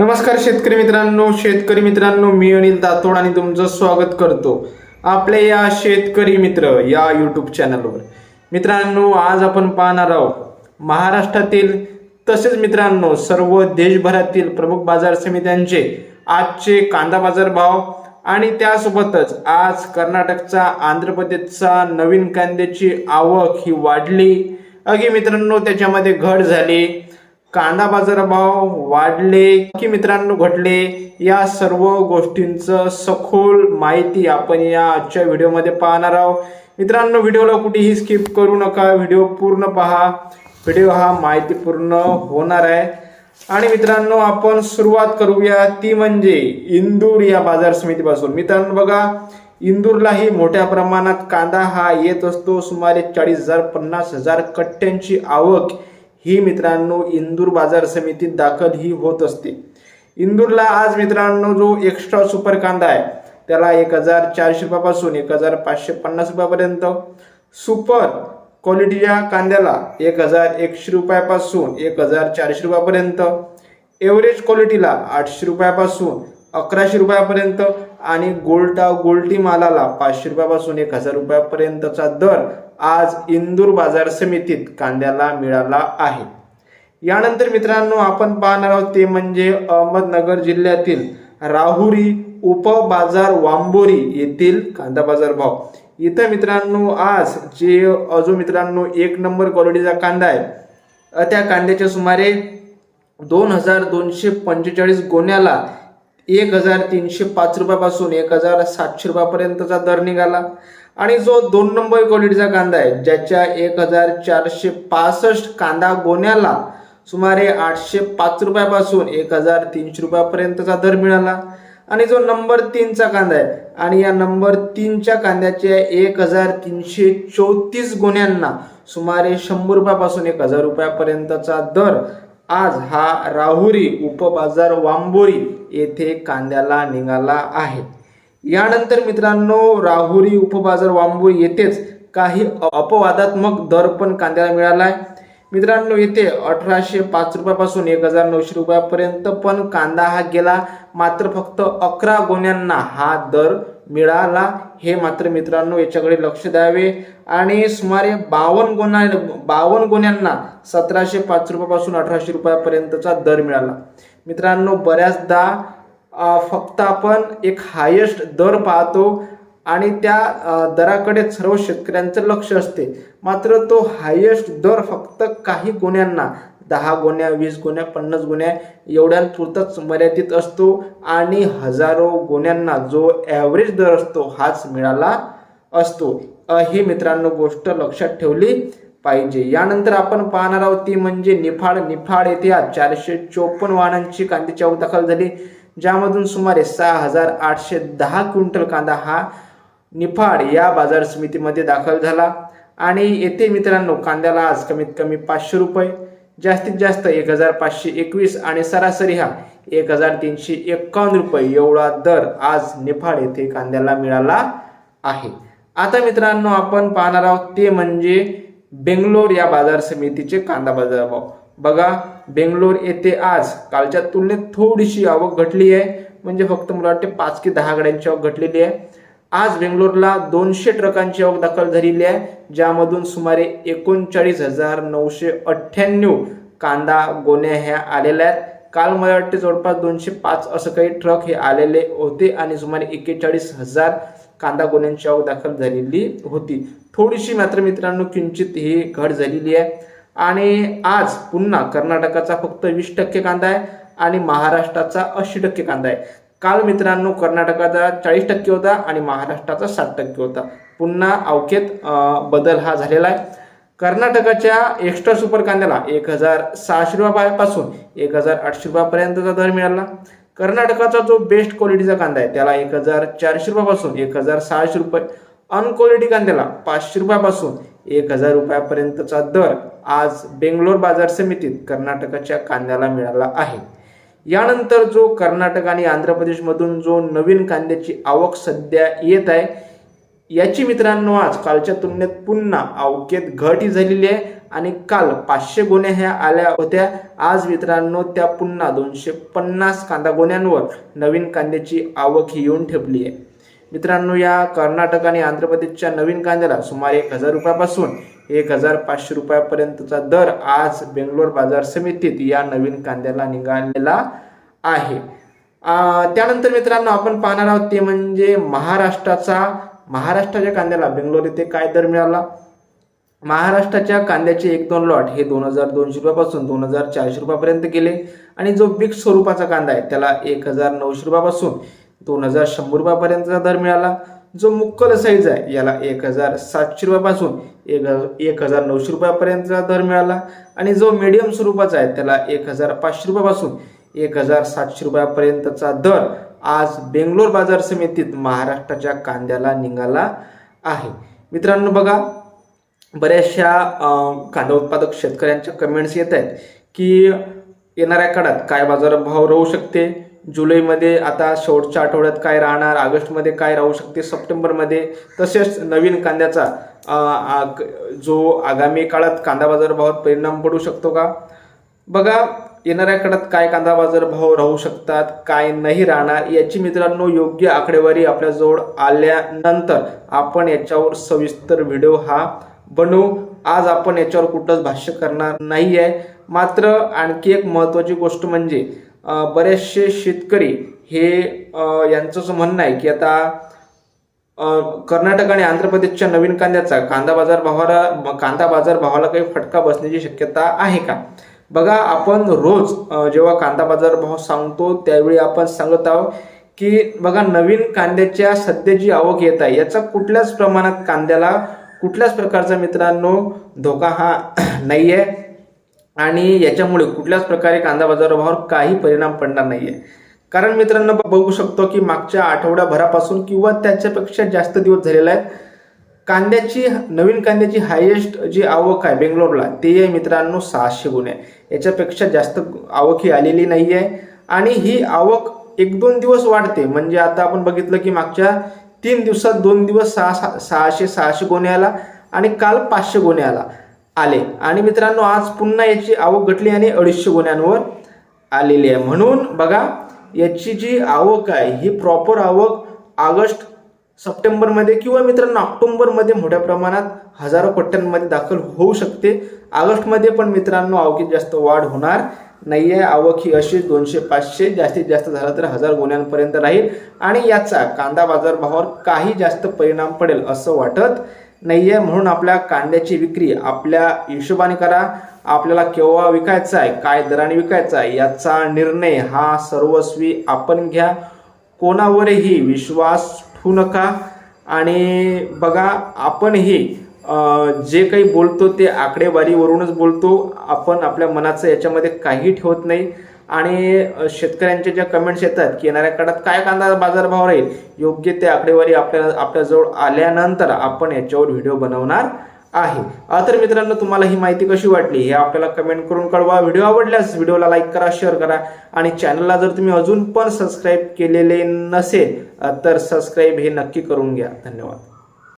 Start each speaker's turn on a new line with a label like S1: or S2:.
S1: नमस्कार शेतकरी मित्रांनो शेतकरी मित्रांनो मी अनिल दातोड आणि तुमचं स्वागत करतो आपले या शेतकरी मित्र या यूट्यूब चॅनलवर मित्रांनो आज आपण पाहणार आहोत महाराष्ट्रातील तसेच मित्रांनो सर्व देशभरातील प्रमुख बाजार समित्यांचे आजचे कांदा बाजार भाव आणि त्यासोबतच आज कर्नाटकचा आंध्र प्रदेशचा नवीन कांद्याची आवक ही वाढली. अगे मित्रांनो त्याच्यामध्ये घट झाली. कांदा बाजारभाव वाढले की मित्रांनो घटले या सर्व गोष्टींचं सखोल माहिती आपण या आजच्या व्हिडिओमध्ये पाहणार आहोत. मित्रांनो व्हिडिओला कुठेही स्किप करू नका व्हिडिओ पूर्ण पहा. व्हिडिओ हा माहितीपूर्ण होणार आहे. आणि मित्रांनो आपण सुरुवात करूया. ती म्हणजे इंदूर या बाजार समितीपासून. मित्रांनो बघा इंदूरलाही मोठ्या प्रमाणात कांदा हा येत असतो. सुमारे चाळीस हजार पन्नास हजार कट्ट्यांची आवक ही मित्रांनो इंदूर बाजार समितीत दाखल ही होत असते. इंदूरला आज मित्रांनो जो एक्स्ट्रा सुपर कांदा आहे त्याला एक हजार चारशे रुपयापासून एक हजार पाचशे पन्नास रुपयापर्यंत. सुपर क्वालिटीच्या कांद्याला एक हजार एकशे रुपयापासून एक हजार चारशे रुपयापर्यंत. एव्हरेज क्वालिटीला आठशे रुपयापासून अकराशे रुपयापर्यंत. आणि गोल्टा गोल्टी मालाला पाचशे रुपयापासून एक हजार रुपयापर्यंतचा दर आज इंदूर बाजार समितीत कांद्याला मिळाला आहे. यानंतर मित्रांनो आपण पाहणार आहोत ते म्हणजे अहमदनगर जिल्ह्यातील राहुरी उपबाजार वांबोरी येथील कांदा बाजार भाव. इथं मित्रांनो आज जे अजून मित्रांनो एक नंबर क्वालिटीचा कांदा आहे. त्या कांद्याच्या सुमारे दोन हजार दोनशे पंचेचाळीस गोण्याला एक हजार तीनशे पाच रुपयापासून एक हजार सातशे रुपयापर्यंतचा दर निघाला. आणि जो दोन नंबर क्वालिटीचा कांदा आहे ज्याच्या एक हजार चारशे पासष्ट कांदा गोण्याला सुमारे आठशे पाच रुपयापासून एक हजार तीनशे रुपयापर्यंतचा दर मिळाला. आणि जो नंबर तीनचा कांदा आहे आणि या नंबर तीनच्या कांद्याच्या एक हजार तीनशे चौतीस गुन्ह्यांना सुमारे शंभर रुपयापासून एक हजार रुपयापर्यंतचा दर आज हा राहुरी उपबाजार वांबोरी येथे कांद्याला निघाला आहे. यानंतर मित्रांनो राहुरी उपबाजार वांबोरी येथेच काही अपवादात्मक दर पण कांद्याला मिळाला आहे मित्रांनो येथे अठराशे पाच रुपयापासून एक हजार नऊशे रुपयापर्यंत पण कांदा हा गेला. मात्र फक्त अकरा गोण्यांना हा दर मिळाला. हे मात्र मित्रांनो याच्याकडे लक्ष द्यावे. आणि सुमारे बावन्न गोण्या बावन्न गोण्यांना सतराशे पाच रुपयापासून अठराशे रुपयापर्यंतचा दर मिळाला. मित्रांनो बऱ्याचदा फक्त आपण एक हायेस्ट दर पाहतो आणि त्या दराकडे सर्व शेतकऱ्यांचं लक्ष असते. मात्र तो हायेस्ट दर फक्त काही गुन्ह्यांना दहा गुन्ह्या वीस गुन्ह्या पन्नास गुन्ह्या एवढ्यांपुरताच मर्यादित असतो आणि हजारो गुन्ह्यांना जो ॲव्हरेज दर असतो हाच मिळाला असतो. ही मित्रांनो गोष्ट लक्षात ठेवली पाहिजे. यानंतर आपण पाहणार आहोत ती म्हणजे निफाड. निफाड येथे आज चारशे चोपन्न वाहनांची कांद्याची आवक दाखल झाली. ज्यामधून सुमारे सहा हजार आठशे दहा क्विंटल कांदा हा निफाड या बाजार समितीमध्ये दाखल झाला. आणि येथे मित्रांनो कांद्याला आज कमीत कमी पाचशे रुपये जास्तीत जास्त एक हजार पाचशे एकवीस आणि सरासरी हा एक हजार तीनशे एकावन्न रुपये एवढा दर आज निफाड येथे कांद्याला मिळाला आहे. आता मित्रांनो आपण पाहणार आहोत ते म्हणजे बेंगलोर या बाजार समितीचे कांदा बाजार भाव. बघा बेंगलोर येथे आज कालच्या तुलनेत थोडीशी आवक घटली आहे. म्हणजे फक्त मला वाटते पाच की दहा गाड्यांची आवक घटलेली आहे. आज बेंगलोरला दोनशे ट्रकांची आवक दाखल झालेली आहे ज्यामधून सुमारे एकोणचाळीस हजार नऊशे अठ्ठ्याण्णव कांदा गोण्या ह्या आलेल्या आहेत. काल मला वाटते जवळपास दोनशे पाच असं काही ट्रक हे आलेले होते आणि सुमारे एक्केचाळीस हजार कांदा गोण्यांची आवक दाखल झालेली होती. थोडीशी मात्र मित्रांनो किंचित ही घट झालेली आहे. आणि आज पुन्हा कर्नाटकाचा फक्त वीस टक्के कांदा आहे आणि महाराष्ट्राचा ऐंशी टक्के कांदा आहे. काल मित्रांनो कर्नाटकाचा चाळीस टक्के होता आणि महाराष्ट्राचा साठ टक्के होता. पुन्हा अवकेत बदल हा झालेला आहे. कर्नाटकाच्या एक्स्ट्रा सुपर कांद्याला एक हजार सहाशे रुपयापासून एक हजार आठशे रुपयापर्यंतचा दर मिळाला. कर्नाटकाचा जो बेस्ट क्वालिटीचा कांदा आहे त्याला एक हजार चारशे रुपयापासून एक हजार सहाशे रुपये. अनक्वालिटी कांद्याला पाचशे रुपयापासून एक हजार रुपयापर्यंतचा दर आज बेंगलोर बाजार समितीत कर्नाटकाच्या कांद्याला मिळाला आहे. यानंतर जो कर्नाटक आणि आंध्र प्रदेशमधून जो नवीन कांद्याची आवक सध्या येत आहे याची मित्रांनो आज कालच्या तुलनेत पुन्हा अवकेत घट ही झालेली आहे आणि काल पाचशे गोण्या ह्या आल्या होत्या. आज मित्रांनो त्या पुन्हा दोनशे पन्नास कांदा गोण्यांवर नवीन कांद्याची आवक ही येऊन ठेपली आहे. मित्रांनो या कर्नाटक आणि आंध्र प्रदेशच्या नवीन कांद्याला सुमारे एक हजार रुपयापासून एक हजार पाचशे रुपयापर्यंतचा दर आज बेंगलोर बाजार समितीत या नवीन कांद्याला निघालेला आहे. त्यानंतर मित्रांनो आपण पाहणार आहोत ते म्हणजे महाराष्ट्राचा महाराष्ट्राच्या कांद्याला बेंगलोर येथे काय दर मिळाला? महाराष्ट्राच्या कांद्याचे एक दोन लॉट हे दोन हजार दोनशे रुपयापासून दोन हजार चारशे रुपयापर्यंत गेले आणि जो बिग स्वरूपाचा कांदा आहे त्याला एक हजार नऊशे रुपयापासून दोन हजार शंभर रुपयापर्यंतचा दर मिळाला. जो मुक्कल साईज आहे याला एक हजार सातशे रुपयापासून एक एक हजार नऊशे रुपयापर्यंतचा दर मिळाला. आणि जो मीडियम स्वरूपाचा आहे त्याला एक हजार पाचशे रुपयापासून एक हजार सातशे रुपयापर्यंतचा दर आज बेंगलोर बाजार समितीत महाराष्ट्राच्या कांद्याला निघाला आहे. मित्रांनो बघा बऱ्याचशा कांदा उत्पादक शेतकऱ्यांच्या कमेंट्स येत आहेत की येणाऱ्या काळात काय बाजारभाव राहू शकते? जुलैमध्ये आता शेवटच्या आठवड्यात काय राहणार ऑगस्टमध्ये काय राहू शकते सप्टेंबरमध्ये तसेच नवीन कांद्याचा आग- जो आगामी काळात कांदा बाजारभावावर परिणाम पडू शकतो का? बघा येणाऱ्या काळात काय कांदा बाजार भाव राहू शकतात काय नाही राहणार याची मित्रांनो योग्य आकडेवारी आपल्याजवळ आल्यानंतर आपण याच्यावर सविस्तर व्हिडिओ हा बनवू. आज आपण याच्यावर कुठलंच भाष्य करणार नाही आहे मात्र आणखी एक महत्त्वाची गोष्ट म्हणजे बरेचसे शेतकरी हे यांचं असं म्हणणं आहे की आता कर्नाटक आणि आंध्र प्रदेशच्या नवीन कांद्याचा कांदा बाजार भावाला कांदा बाजार भावाला काही फटका बसण्याची शक्यता आहे का? बघा आपण रोज जेव्हा कांदा बाजार भाव सांगतो त्यावेळी आपण सांगत आहोत की बघा नवीन कांद्याच्या सध्या जी आवक येत आहे याचा कुठल्याच प्रमाणात कांद्याला कुठल्याच प्रकारचा मित्रांनो धोका हा नाही आहे आणि याच्यामुळे कुठल्याच प्रकारे कांदा बाजारावर काही परिणाम पडणार नाहीये. कारण मित्रांनो बघू शकतो की मागच्या आठवड्याभरापासून किंवा त्याच्यापेक्षा जास्त दिवस झालेला आहे कांद्याची नवीन कांद्याची हायेस्ट जी आवक आहे बेंगलोरला ते आहे मित्रांनो सहाशे गुन्हे. याच्यापेक्षा जास्त आवक ही आलेली नाही आहे आणि ही आवक एक दोन दिवस वाढते. म्हणजे आता आपण बघितलं की मागच्या तीन दिवसात दोन दिवस सहा सहा- सहाशे सहाशे गुन्हे आला आणि काल पाचशे गुन्हे आला. आले. आणि मित्रांनो आज पुन्हा याची आवक घटली आणि अडीचशे गुन्ह्यांवर आलेली आहे. म्हणून बघा याची जी आवक आहे ही प्रॉपर आवक ऑगस्ट सप्टेंबरमध्ये किंवा मित्रांनो ऑक्टोबरमध्ये मोठ्या प्रमाणात हजारो पट्ट्यांमध्ये दाखल होऊ शकते. ऑगस्टमध्ये पण मित्रांनो आवकीत जास्त वाढ होणार नाही आहे आवक ही अशी दोनशे पाचशे जास्तीत जास्त झालं तर हजार गुन्ह्यांपर्यंत राहील. आणि याचा कांदा बाजारभावावर काही जास्त परिणाम पडेल असं वाटत नाही आहे म्हणून आपल्या कांद्याची विक्री आपल्या हिशोबाने करा. आपल्याला केव्हा विकायचा आहे काय दराने विकायचा आहे याचा निर्णय हा सर्वस्वी आपण घ्या. कोणावरही विश्वास ठेवू नका. आणि बघा आपणही जे काही बोलतो ते आकडेवारीवरूनच बोलतो. आपण आपल्या मनाचं याच्यामध्ये काही ठेवत नाही. आणि शेतकऱ्यांच्या ज्या कमेंट्स येतात की येणाऱ्या काळात काय कांदा बाजारभाव राहील योग्य ते आकडेवारी आपल्याला आपल्याजवळ आल्यानंतर आपण याच्यावर व्हिडिओ बनवणार आहे. तर मित्रांनो तुम्हाला ही माहिती कशी वाटली हे आपल्याला कमेंट करून कळवा. व्हिडिओ आवडल्यास व्हिडिओला लाईक करा शेअर करा आणि चॅनलला जर तुम्ही अजून पण सबस्क्राईब केलेले नसेल तर सबस्क्राईब हे नक्की करून घ्या. धन्यवाद.